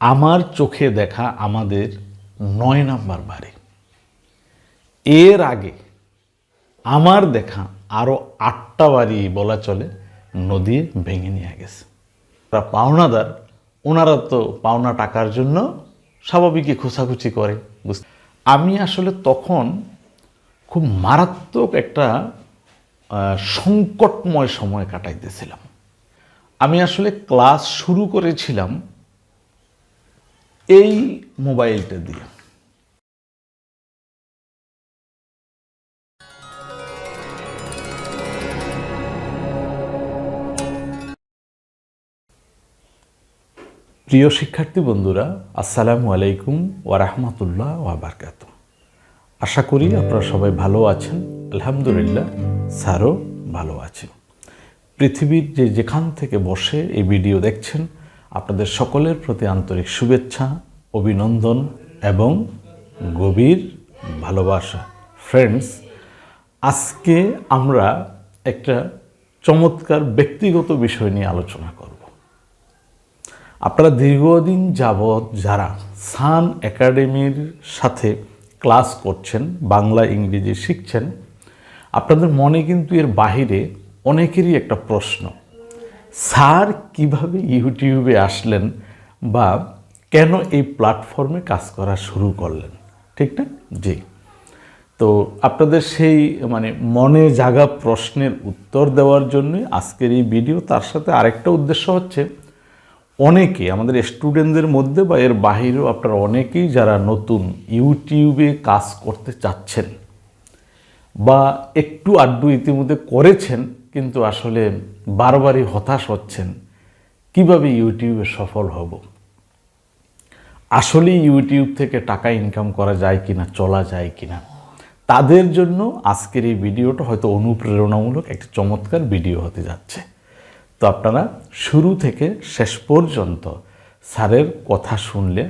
আমার চোখে দেখা আমাদের নয় নাম্বার বাড়ি। এর আগে আমার দেখা আরও আটটা বাড়ি বলা চলে, নদী ভেঙে নিয়ে গেছে। তারা পাওনাদার, ওনারা তো পাওনা টাকার জন্য স্বাভাবিকই খোঁচাখুচি করে বুঝ আমি আসলে তখন খুব মারাত্মক একটা সংকটময় সময় কাটাইতেছিলাম। আমি আসলে ক্লাস শুরু করেছিলাম এই মোবাইলটা দিয়ে। প্রিয় শিক্ষার্থী বন্ধুরা, আসসালামু আলাইকুম ওয়ারাহমাতুল্লাহ ওয়াবারকাত আশা করি আপনারা সবাই ভালো আছেন। আলহামদুলিল্লাহ, স্যারও ভালো আছেন। পৃথিবীর যে যেখান থেকে বসে এই ভিডিও দেখছেন আপনাদের সকলের প্রতি আন্তরিক শুভেচ্ছা, অভিনন্দন এবং গভীর ভালোবাসা। ফ্রেন্ডস আজকে আমরা একটা চমৎকার ব্যক্তিগত বিষয় নিয়ে আলোচনা করব। আপনারা দীর্ঘদিন যাবৎ যারা সান একাডেমির সাথে ক্লাস করছেন, বাংলা, ইংরেজি শিখছেন, আপনাদের মনে কিন্তু এর বাহিরে অনেকেরই একটা প্রশ্ন। স্যার কীভাবে ইউটিউবে আসলেন বা কেন এই প্ল্যাটফর্মে কাজ করা শুরু করলেন? ঠিক না? জি। তো আপনাদের সেই মানে মনে জাগা প্রশ্নের উত্তর দেওয়ার জন্য আজকের এই ভিডিও। তার সাথে আরেকটা উদ্দেশ্য হচ্ছে, অনেকে, আমাদের স্টুডেন্টদের মধ্যে বা এর বাহিরেও আপনারা অনেকেই যারা নতুন ইউটিউবে কাজ করতে চাচ্ছেন বা একটু আড্ডু ইতিমধ্যে করেছেন কিন্তু আসলে বারবারই হতাশ হচ্ছেন, কীভাবে ইউটিউবে সফল হব? আসলে ইউটিউব থেকে টাকা ইনকাম করা যায় কিনা, চলা যায় কিনা? তাদের জন্য আজকের এই ভিডিওটা হয়তো অনুপ্রেরণামূলক একটি চমৎকার ভিডিও হতে যাচ্ছে। তো আপনারা শুরু থেকে শেষ পর্যন্ত স্যারের কথা শুনলে,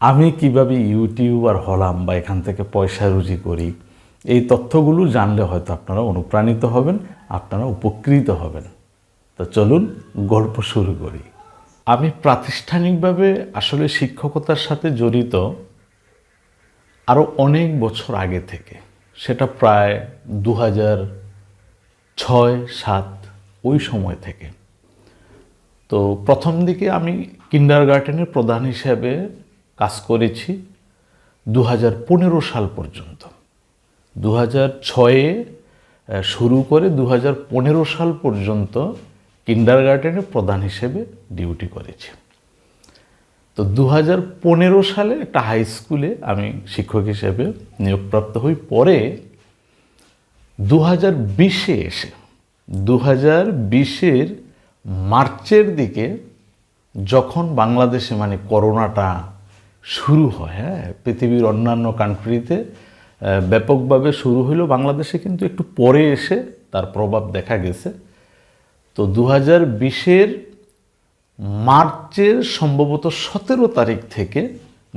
আমি কীভাবে ইউটিউবার হলাম বা এখান থেকে পয়সা রুজি করি, এই তথ্যগুলো জানলে হয়তো আপনারা অনুপ্রাণিত হবেন আপনারা উপকৃত হবেন। তো চলুন গল্প শুরু করি। আমি প্রাতিষ্ঠানিকভাবে আসলে শিক্ষকতার সাথে জড়িত আরও অনেক বছর আগে থেকে। সেটা প্রায় দু হাজার ছয়, সাত ওই সময় থেকে। তো প্রথম দিকে আমি কিন্ডার গার্ডেনের প্রধান হিসেবে কাজ করেছি দু হাজার পনেরো সাল পর্যন্ত। দু হাজার ছয়ে শুরু করে দু হাজার পনেরো সাল পর্যন্ত কিন্ডার গার্ডেনের প্রধান হিসেবে ডিউটি করেছি। তো দু হাজার পনেরো সালে একটা হাই স্কুলে আমি শিক্ষক হিসেবে নিয়োগপ্রাপ্ত হই। পরে দু হাজার বিশে এসে দু হাজার বিশের মার্চের দিকে যখন বাংলাদেশে মানে করোনাটা শুরু হয় হ্যাঁ পৃথিবীর অন্যান্য কান্ট্রিতে ব্যাপকভাবে শুরু হলো বাংলাদেশে, কিন্তু একটু পরে এসে তার প্রভাব দেখা গেছে। তো দু হাজার বিশের মার্চের সম্ভবত সতেরো তারিখ থেকে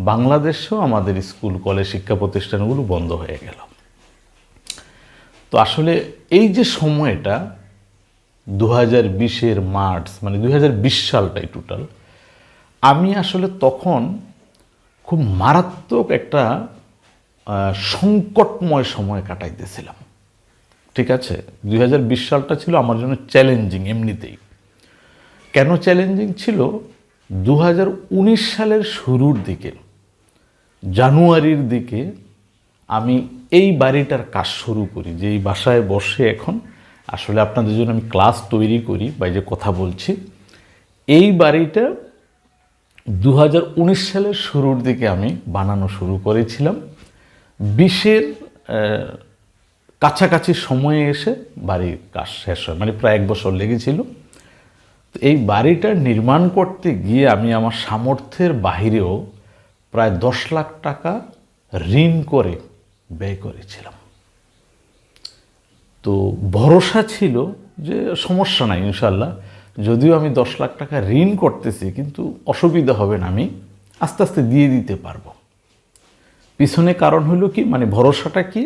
বাংলাদেশেও আমাদের স্কুল, কলেজ শিক্ষা প্রতিষ্ঠানগুলো বন্ধ হয়ে গেল। তো আসলে এই যে সময়টা দু হাজার বিশের মার্চ মানে দু হাজার বিশ সালটাই টোটাল আমি আসলে তখন খুব মারাত্মক একটা সংকটময় সময় কাটাইতেছিলাম। ঠিক আছে? দুই হাজার বিশ সালটা ছিল আমার জন্য চ্যালেঞ্জিং এমনিতেই। কেন চ্যালেঞ্জিং ছিল? দু হাজার উনিশ সালের শুরুর দিকে, জানুয়ারির দিকে আমি এই বাড়িটার কাজ শুরু করি যে এই বাসায় বসে এখন। আসলে আপনাদের জন্য আমি ক্লাস তৈরি করি, বা যে কথা বলছি। এই বাড়িটা দু হাজার উনিশ সালের শুরুর দিকে আমি বানানো শুরু করেছিলাম। বিশের কাছাকাছি সময়ে এসে বাড়ির কাজ শেষ হয় মানে প্রায় এক বছর লেগেছিল। তো এই বাড়িটা নির্মাণ করতে গিয়ে আমি আমার সামর্থ্যের বাহিরেও প্রায় দশ লাখ টাকা ঋণ করে ব্যয় করেছিলাম। তো ভরসা ছিল যে সমস্যা নাই ইনশাল্লাহ যদিও আমি দশ লাখ টাকা ঋণ করতেছি, কিন্তু অসুবিধা হবে না, আমি আস্তে আস্তে দিয়ে দিতে পারব। পিছনে কারণ হলো কি মানে ভরসাটা কি?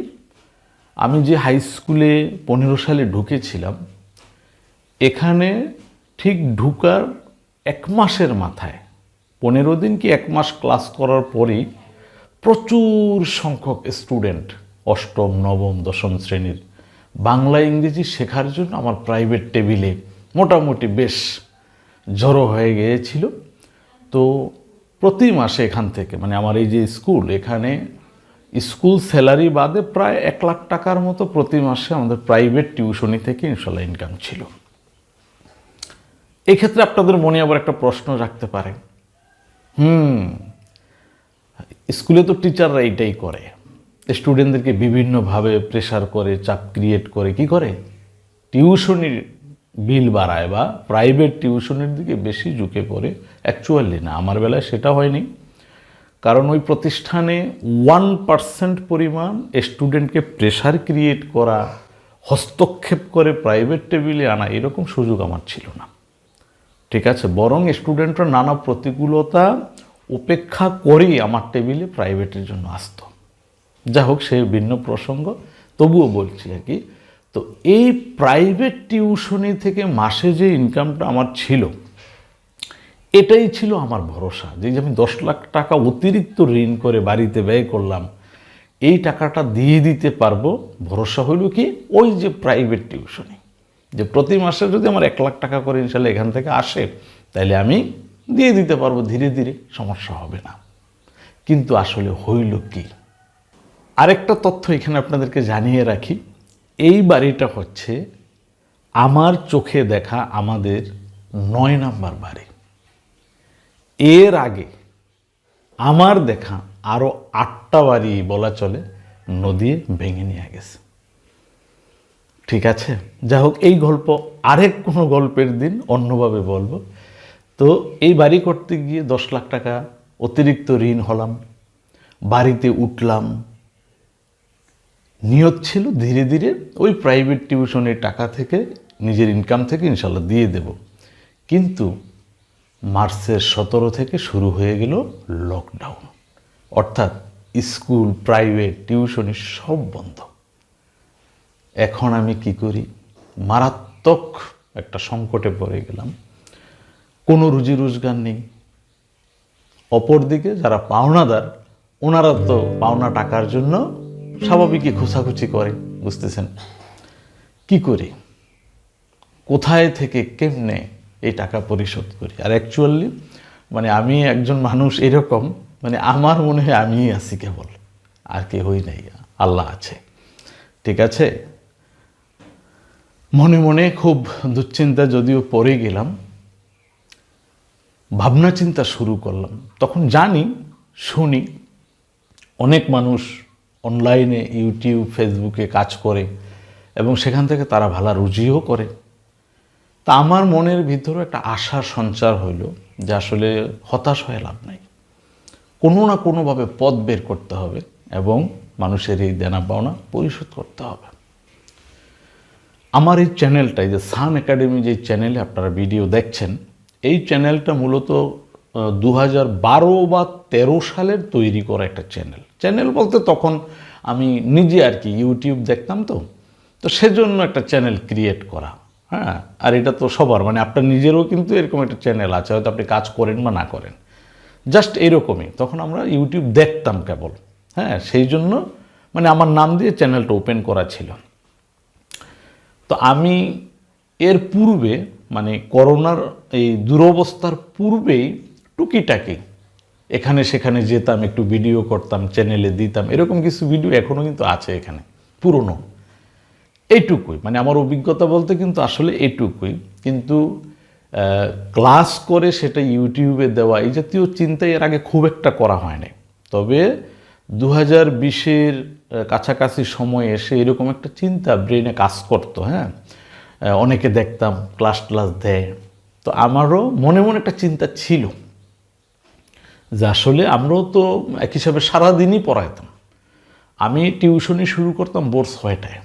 আমি যে হাই স্কুলে পনেরো সালে ঢুকেছিলাম, এখানে ঠিক ঢুকার এক মাসের মাথায়, পনেরো দিন কি এক মাস ক্লাস করার পরেই প্রচুর সংখ্যক স্টুডেন্ট অষ্টম, নবম, দশম শ্রেণির বাংলা, ইংরেজি শেখার জন্য আমার প্রাইভেট টেবিলে মোটামুটি বেশ জড়ো হয়ে গিয়েছিল। তো প্রতি মাসে এখান থেকে মানে আমার এই যে স্কুল, এখানে স্কুল স্যালারি বাদে প্রায় এক লাখ টাকার মতো প্রতি মাসে আমাদের প্রাইভেট টিউশনি থেকে ইনশাল্লাহ ইনকাম ছিল। এক্ষেত্রে আপনাদের মনে আবার একটা প্রশ্ন রাখতে পারে। হুম, স্কুলে তো টিচাররা এইটাই করে। স্টুডেন্টদেরকে বিভিন্নভাবে প্রেশার করে, চাপ ক্রিয়েট করে, কি করে? টিউশনির বিল বাড়ায় বা প্রাইভেট টিউশনের দিকে বেশি ঝুঁকে পড়ে অ্যাকচুয়ালি না। আমার বেলায় সেটা হয়নি। কারণ ওই প্রতিষ্ঠানে ওয়ান পার্সেন্ট পরিমাণ স্টুডেন্টকে প্রেশার ক্রিয়েট করা, হস্তক্ষেপ করে প্রাইভেট টেবিলে আনা, এরকম সুযোগ আমার ছিল না। ঠিক আছে? বরং স্টুডেন্টরা নানা প্রতিকূলতা উপেক্ষা করেই আমার টেবিলে প্রাইভেটের জন্য আসতো। যা হোক, সে ভিন্ন প্রসঙ্গ। তবুও বলছি আর কি তো এই প্রাইভেট টিউশনি থেকে মাসে যে ইনকামটা আমার ছিল, এটাই ছিল আমার ভরসা। যে আমি দশ লাখ টাকা অতিরিক্ত ঋণ করে বাড়িতে ব্যয় করলাম, এই টাকাটা দিয়ে দিতে পারব। ভরসা হইল কি? ওই যে প্রাইভেট টিউশনি যে প্রতি মাসে যদি আমার এক লাখ টাকা করে ইনশাল্লাহ এখান থেকে আসে তাহলে আমি দিয়ে দিতে পারব, ধীরে ধীরে, সমস্যা হবে না। কিন্তু আসলে হইল কি? আরেকটা তথ্য এখানে আপনাদেরকে জানিয়ে রাখি। এই বাড়িটা হচ্ছে আমার চোখে দেখা আমাদের নয় নাম্বার বাড়ি। এর আগে আমার দেখা আরও আটটা বাড়ি বলা চলে, নদী ভেঙে নিয়ে গেছে। ঠিক আছে? যা হোক, এই গল্প আরেক কোনো গল্পের দিন অন্যভাবে বলব। তো এই বাড়ি করতে গিয়ে দশ লাখ টাকা অতিরিক্ত ঋণ হলাম, বাড়িতে উঠলাম নিয়ত ছিল ধীরে ধীরে ওই প্রাইভেট টিউশনের টাকা থেকে, নিজের ইনকাম থেকে ইনশাল্লাহ দিয়ে দেব। কিন্তু মার্চের সতেরো থেকে শুরু হয়ে গেল লকডাউন অর্থাৎ স্কুল প্রাইভেট টিউশনি সব বন্ধ। এখন আমি কি করি? মারাত্মক একটা সংকটে পড়ে গেলাম। কোনো রুজি রোজগার নেই। অপরদিকে যারা পাওনাদার, ওনারা তো পাওনা টাকার জন্য স্বাভাবিকই খোঁচাখুচি করে, বুঝতেছেন? কি করি? কোথায় থেকে কেমনে এই টাকা পরিশোধ করি? আর অ্যাকচুয়ালি মানে আমি একজন মানুষ এরকম মানে আমার মনে হয় আমিই আছি কেবল, আর কেউই নাই, আল্লাহ আছে। ঠিক আছে? মনে মনে খুব দুশ্চিন্তা যদিও পরে গেলাম, ভাবনা চিন্তা শুরু করলাম। তখন জানি, শুনি, অনেক মানুষ অনলাইনে ইউটিউব ফেসবুকে কাজ করে এবং সেখান থেকে তারা ভালো রুজিও করে। তা আমার মনের ভিতরে একটা আশার সঞ্চার হইল যে আসলে হতাশ হয়ে লাভ নাই। কোনো না কোনোভাবে পথ বের করতে হবে এবং মানুষের এই দেনা পাওনা পরিশোধ করতে হবে। আমার এই চ্যানেলটাই যে সান একাডেমি যে চ্যানেলে আপনারা ভিডিও দেখছেন, এই চ্যানেলটা মূলত দু বারো বা তেরো সালের তৈরি করা একটা চ্যানেল চ্যানেল বলতে তখন আমি নিজে আর কি ইউটিউব দেখতাম তো। তো সেজন্য একটা চ্যানেল ক্রিয়েট করা। হ্যাঁ আর এটা তো সবার মানে আপনার নিজেরও কিন্তু এরকম একটা চ্যানেল আছে, হয়তো আপনি কাজ করেন বা না করেন। জাস্ট এরকমই। তখন আমরা ইউটিউব দেখতাম কেবল। হ্যাঁ সেই জন্য মানে আমার নাম দিয়ে চ্যানেলটা ওপেন করা ছিল। তো আমি এর পূর্বে মানে করোনার এই দুরবস্থার পূর্বেই টুকিটাকি। এখানে সেখানে যেতাম, একটু ভিডিও করতাম চ্যানেলে দিতাম, এরকম কিছু ভিডিও এখনও কিন্তু আছে এখানে, পুরনো। এইটুকুই মানে আমার অভিজ্ঞতা বলতে কিন্তু আসলে এইটুকুই। কিন্তু ক্লাস করে সেটা ইউটিউবে দেওয়া, এই জাতীয় চিন্তা এর আগে খুব একটা করা হয়নি। তবে দু হাজার বিশের কাছাকাছি সময়ে এসে এরকম একটা চিন্তা ব্রেনে কাজ করতো হ্যাঁ? অনেকে দেখতাম ক্লাস ক্লাস দেয়। তো আমারও মনে মনে একটা চিন্তা ছিল। যে আসলে আমরাও তো এক হিসাবে সারাদিনই পড়াইতাম। আমি টিউশনি শুরু করতাম ভোর ছয়টায়।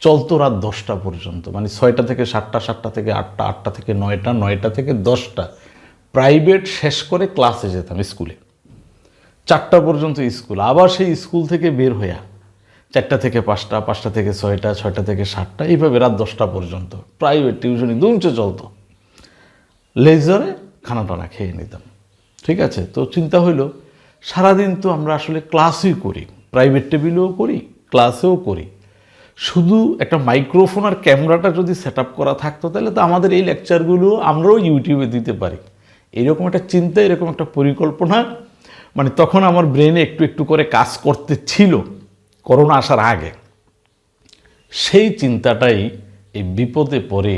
চলতো রাত দশটা পর্যন্ত মানে ছয়টা থেকে সাতটা সাতটা থেকে আটটা আটটা থেকে নয়টা নয়টা থেকে দশটা। প্রাইভেট শেষ করে ক্লাসে যেতাম স্কুলে। চারটা পর্যন্ত স্কুল, আবার সেই স্কুল থেকে বের হইয়া চারটা থেকে পাঁচটা পাঁচটা থেকে ছয়টা ছয়টা থেকে সাতটা, এইভাবে রাত দশটা পর্যন্ত। প্রাইভেট টিউশনি দুমচে চলতো। লেজারে খানা টানা খেয়ে নিতাম। ঠিক আছে? তো চিন্তা হইল, সারাদিন তো আমরা আসলে ক্লাসই করি প্রাইভেট টেবিলেও করি ক্লাসেও করি। শুধু একটা মাইক্রোফোন আর ক্যামেরাটা যদি সেট করা থাকতো, তাহলে তো আমাদের এই লেকচারগুলো আমরাও ইউটিউবে দিতে পারি। এরকম একটা চিন্তা, এরকম একটা পরিকল্পনা মানে তখন আমার ব্রেনে একটু একটু করে কাজ করতে ছিল, করোনা আসার আগে। সেই চিন্তাটাই এই বিপদে পড়ে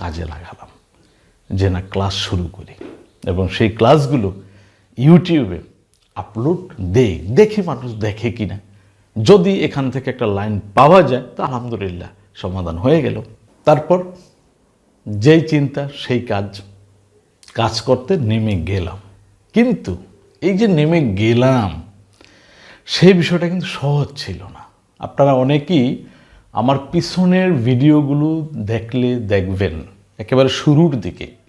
কাজে লাগালাম, যে না ক্লাস শুরু করি। এবং সেই ক্লাসগুলো ইউটিউবে আপলোড দেই। দেখি মানুষ দেখে কিনা। যদি এখান থেকে একটা লাইন পাওয়া যায়, তা আলহামদুলিল্লাহ সমাধান হয়ে গেল। তারপর যেই চিন্তা, সেই কাজ কাজ করতে নেমে গেলাম। কিন্তু এই যে নেমে গেলাম, সেই বিষয়টা কিন্তু সহজ ছিল না। আপনারা অনেকেই আমার পিছনের ভিডিওগুলো দেখলে দেখবেন। একেবারে শুরুর দিকে।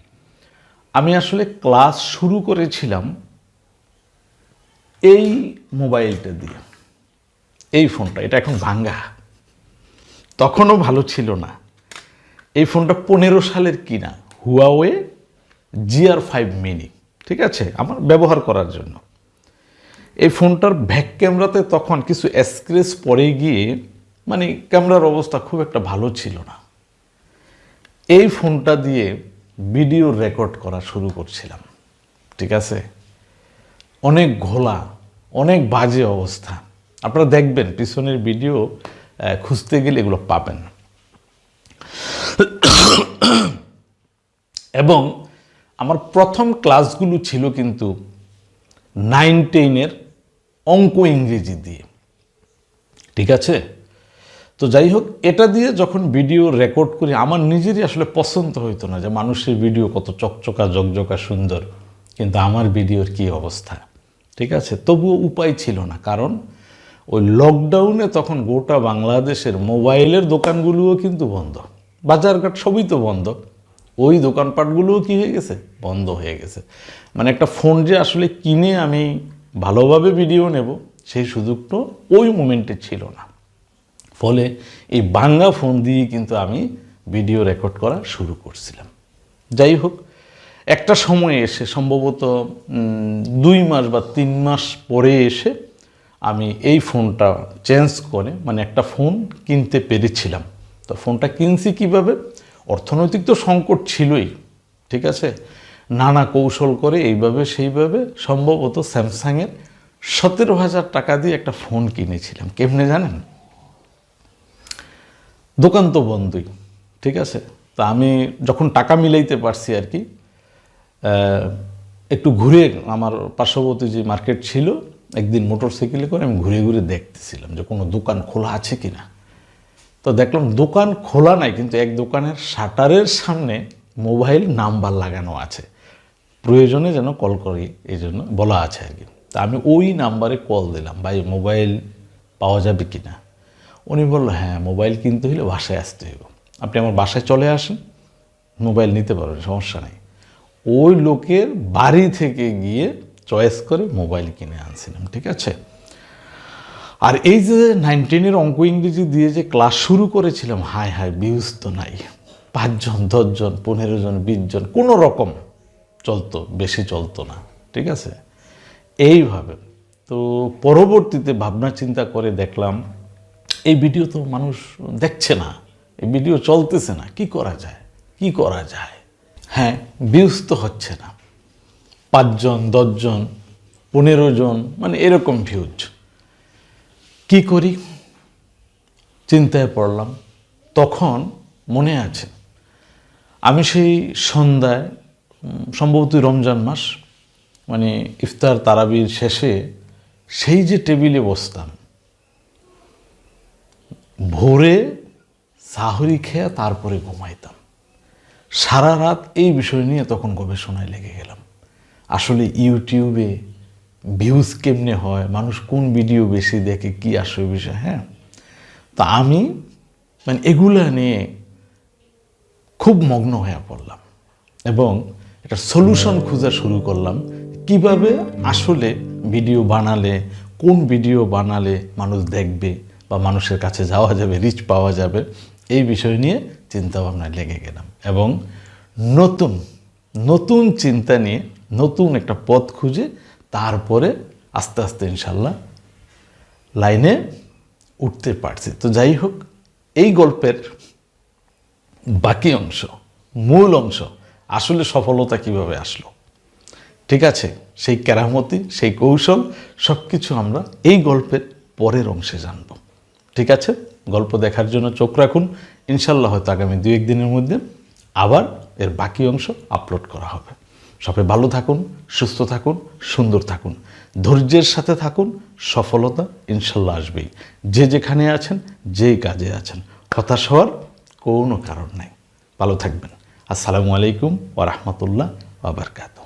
আমি আসলে ক্লাস শুরু করেছিলাম এই মোবাইলটা দিয়ে। এই ফোনটা, এটা এখন ভাঙ্গা। তখনও ভালো ছিল না। এই ফোনটা পনেরো সালের কিনা হুয়াওয়ে জিআর ফাইভ মিনি ঠিক আছে? আমার ব্যবহার করার জন্য। এই ফোনটার ব্যাক ক্যামেরাতে তখন কিছু স্ক্রেচ পরে গিয়ে মানে ক্যামেরার অবস্থা খুব একটা ভালো ছিল না। এই ফোনটা দিয়ে ভিডিও রেকর্ড করা শুরু করছিলাম। ঠিক আছে? অনেক ঘোলা, অনেক বাজে অবস্থা। আপনারা দেখবেন, পিছনের ভিডিও খুঁজতে গেলে এগুলো পাবেন। এবং আমার প্রথম ক্লাসগুলো ছিল কিন্তু নাইন টেনের অঙ্ক ইংরেজি দিয়ে। ঠিক আছে? তো যাই হোক এটা দিয়ে যখন ভিডিও রেকর্ড করি, আমার নিজেরই আসলে পছন্দ হইতো না যে মানুষের ভিডিও কত চকচকা, জকজকা, সুন্দর। কিন্তু আমার ভিডিওর কি অবস্থা? ঠিক আছে? তবুও উপায় ছিল না। কারণ ওই লকডাউনে তখন গোটা বাংলাদেশের মোবাইলের দোকানগুলোও কিন্তু বন্ধ। বাজারঘাট সবই তো বন্ধ। ওই দোকানপাটগুলোও কি হয়ে গেছে? বন্ধ হয়ে গেছে। মানে একটা ফোন যে আসলে কিনে আমি ভালোভাবে ভিডিও নেব, সেই সুযোগটা ওই মোমেন্টে ছিল না। ফলে এই বাংলা ফোন দিয়ে কিন্তু আমি ভিডিও রেকর্ড করা শুরু করছিলাম। যাই হোক, একটা সময় এসে সম্ভবত দুই মাস বা তিন মাস পরে এসে আমি এই ফোনটা চেঞ্জ করে মানে একটা ফোন কিনতে পেরেছিলাম। তো ফোনটা কিনছি কীভাবে? অর্থনৈতিক তো সংকট ছিলই, ঠিক আছে? নানা কৌশল করে এইভাবে সেইভাবে সম্ভবত স্যামসাংয়ের সতেরো হাজার টাকা দিয়ে একটা ফোন কিনেছিলাম। কেমনে জানেন? দোকান তো বন্ধই, ঠিক আছে? তা আমি যখন টাকা মিলাইতে পারছি আর কি একটু ঘুরে আমার পার্শ্ববর্তী যে মার্কেট ছিল, একদিন মোটরসাইকেলে করে আমি ঘুরে ঘুরে দেখতেছিলাম যে কোনো দোকান খোলা আছে কি না তো দেখলাম দোকান খোলা নাই, কিন্তু এক দোকানের শাটারের সামনে মোবাইল নাম্বার লাগানো আছে। প্রয়োজনে যেন কল করি, এই জন্য বলা আছে আর কি। তা আমি ওই নাম্বারে কল দিলাম, ভাই, মোবাইল পাওয়া যাবে কি না উনি বলল হ্যাঁ মোবাইল কিনতে হলে বাসায় আসতে হইব। আপনি আমার বাসায় চলে আসেন, মোবাইল নিতে পারবেন, সমস্যা নেই। ওই লোকের বাড়ি থেকে গিয়ে চয়েস করে মোবাইল কিনে আনছিলাম, ঠিক আছে? আর এই যে নাইনটিনের অঙ্ক ইংরেজি দিয়ে যে ক্লাস শুরু করেছিলাম, হায় হায় ভিউজ তো নাই। পাঁচজন, দশজন পনেরো জন বিশ জন কোনো রকম চলতো, বেশি চলতো না, ঠিক আছে? এইভাবে। তো পরবর্তীতে ভাবনা চিন্তা করে দেখলাম এই ভিডিও তো মানুষ দেখছে না, এই ভিডিও চলতেছে না, কি করা যায়? কি করা যায়? হ্যাঁ ভিউজ তো হচ্ছে না। পাঁচজন, দশজন, পনেরো জন মানে এরকম ভিউজ কি করি? চিন্তায় পড়লাম। তখন মনে আছে, আমি সেই সন্ধ্যায় সম্ভবত রমজান মাস মানে ইফতার তারাবির শেষে সেই যে টেবিলে বসতাম ভোরে সাহরি খেয়ে তারপরে ঘুমাইতাম। সারা রাত এই বিষয় নিয়ে তখন গবেষণায় লেগে গেলাম। আসলে ইউটিউবে ভিউজ কেমনে হয়, মানুষ কোন ভিডিও বেশি দেখে, কি আসলে বিষয় হ্যাঁ? তা আমি মানে এগুলা নিয়ে খুব মগ্ন হয়ে পড়লাম এবং একটা সলিউশন খোঁজা শুরু করলাম কীভাবে আসলে ভিডিও বানালে, কোন ভিডিও বানালে মানুষ দেখবে বা মানুষের কাছে যাওয়া যাবে রিচ পাওয়া যাবে, এই বিষয় নিয়ে চিন্তা ভাবনায় লেগে গেলাম। এবং নতুন নতুন চিন্তা নিয়ে নতুন একটা পথ খুঁজে তারপরে আস্তে আস্তে ইনশাল্লাহ লাইনে উঠতে পারছি। তো যাই হোক, এই গল্পের বাকি অংশ, মূল অংশ, আসলে সফলতা কীভাবে আসলো? ঠিক আছে, সেই কেরামতি, সেই কৌশল সব কিছু আমরা এই গল্পের পরের অংশে জানব। ঠিক আছে? গল্প দেখার জন্য চোখ রাখুন। ইনশাল্লাহ হয়তো আগামী দু এক দিনের মধ্যে আবার এর বাকি অংশ আপলোড করা হবে। সবাই ভালো থাকুন, সুস্থ থাকুন, সুন্দর থাকুন। ধৈর্যের সাথে থাকুন, সফলতা ইনশাল্লাহ আসবেই। যে যেখানে আছেন, যেই কাজে আছেন। হতাশ হওয়ার কোনো কারণ নাই। ভালো থাকবেন। আসসালামু আলাইকুম ওরহমতুল্লাহ আবরকাত